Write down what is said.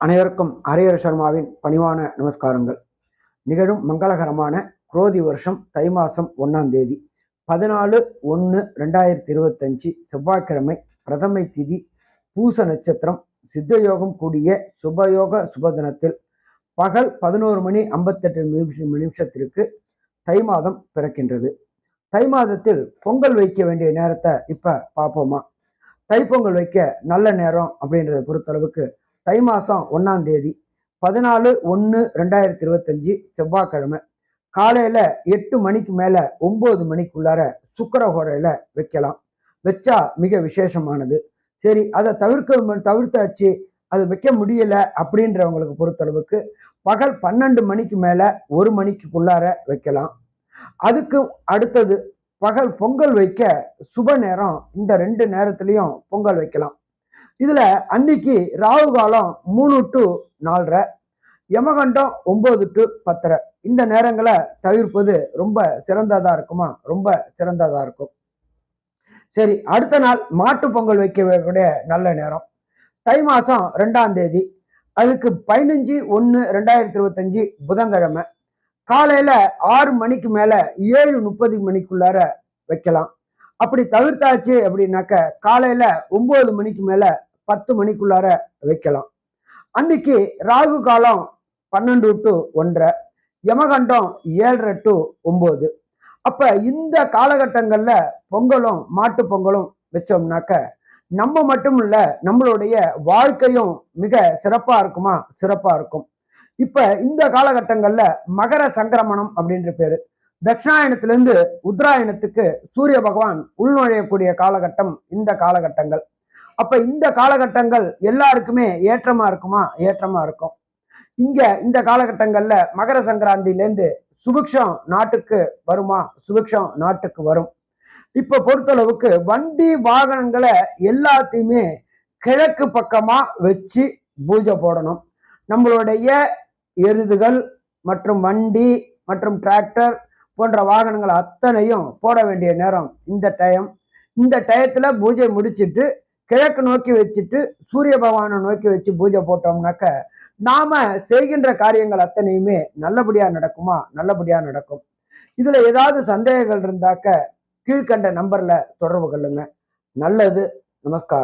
அனைவருக்கும் ஹரியர் சர்மாவின் பணிவான நமஸ்காரங்கள். நிகழும் மங்களகரமான குரோதி வருஷம் தை மாதம் ஒன்னாம் தேதி பதினாலு ஒன்று ரெண்டாயிரத்தி இருபத்தஞ்சு செவ்வாய்க்கிழமை பிரதமை திதி பூச நட்சத்திரம் சித்தயோகம் கூடிய சுபயோக சுபதினத்தில் பகல் பதினோரு மணி ஐம்பத்தெட்டு நிமிஷம் நிமிஷத்திற்கு தை மாதம் பிறக்கின்றது. தை மாதத்தில் பொங்கல் வைக்க வேண்டிய நேரத்தை இப்போ பார்ப்போமா? தைப்பொங்கல் வைக்க நல்ல நேரம் அப்படின்றத பொறுத்தளவுக்கு தை மாதம் ஒன்றாம் தேதி பதினாலு ஒன்று ரெண்டாயிரத்தி இருபத்தஞ்சி செவ்வாய்க்கிழமை. காலையில் எட்டு மணிக்கு மேலே ஒம்பது மணிக்குள்ளார சுக்கரஹோரையில் வைக்கலாம். வச்சா மிக விசேஷமானது. சரி அதை தவிர்க்க தவிர்த்தாச்சு அது வைக்க முடியலை அப்படின்றவங்களுக்கு பொறுத்தளவுக்கு பகல் பன்னெண்டு மணிக்கு மேலே ஒரு மணிக்குள்ளார வைக்கலாம். அதுக்கு அடுத்தது பகல் பொங்கல் வைக்க சுப நேரம் இந்த ரெண்டு நேரத்துலையும் பொங்கல் வைக்கலாம். இதுல அன்னைக்கு ராகு காலம் மூணு டு நாலரை யமகண்டம் ஒன்பது டு பத்தரை. இந்த நேரங்களை தவிர்ப்பது ரொம்ப சிறந்ததா இருக்குமா? ரொம்ப சிறந்ததா இருக்கும். சரி அடுத்த நாள் மாட்டு பொங்கல் வைக்கக்கூடிய நல்ல நேரம். தை மாசம் ரெண்டாம் தேதி. அதுக்கு பதினஞ்சு ஒன்று ரெண்டாயிரத்தி இருபத்தஞ்சு புதன்கிழமை. காலையில ஆறு மணிக்கு மேல ஏழு முப்பது மணிக்குள்ளார வைக்கலாம். அப்படி தவிர்த்தாச்சு அப்படின்னாக்க காலையில ஒன்பது மணிக்கு மேல பத்து மணிக்குள்ளார வைக்கலாம். அன்னைக்கு ராகு காலம் பன்னெண்டு டு ஒன்றரை யமகண்டம் ஏழரை டு ஒன்பது. அப்ப இந்த காலகட்டங்கள்ல பொங்கலும் மாட்டு பொங்கலும் வச்சோம்னாக்க நம்ம மட்டும் இல்ல நம்மளுடைய வாழ்க்கையும் மிக சிறப்பா இருக்குமா? சிறப்பா இருக்கும். இப்ப இந்த காலகட்டங்கள்ல மகர சங்கிரமணம் அப்படின்ற பேரு. தட்சிணாயனத்திலிருந்து உத்தராயணத்துக்கு சூரிய பகவான் உள்நுழையக்கூடிய காலகட்டம் இந்த காலகட்டங்கள். அப்ப இந்த காலகட்டங்கள் எல்லாருக்குமே ஏற்றமா இருக்குமா? ஏற்றமா இருக்கும். இங்க இந்த காலகட்டங்கள்ல மகர சங்கராந்திலேருந்து சுபிக்ஷம் நாட்டுக்கு வருமா? சுபிக்ஷம் நாட்டுக்கு வரும். இப்ப பொறுத்தளவுக்கு வண்டி வாகனங்களை எல்லாத்தையுமே கிழக்கு பக்கமா வச்சு பூஜை போடணும். நம்மளுடைய எருதுகள் மற்றும் வண்டி மற்றும் டிராக்டர் போன்ற வாகனங்கள் அத்தனையும் போட வேண்டிய நேரம் இந்த டயம் இந்த டயத்துல பூஜை முடிச்சுட்டு கிழக்கு நோக்கி வச்சுட்டு சூரிய பகவானை நோக்கி வச்சு பூஜை போட்டோம்னாக்க நாம செய்கின்ற காரியங்கள் அத்தனையுமே நல்லபடியா நடக்குமா? நல்லபடியா நடக்கும். இதுல ஏதாவது சந்தேகங்கள் இருந்தாக்க கீழ்கண்ட நம்பர்ல தொடர்பு கொள்ளுங்க. நல்லது. நமஸ்காரம்.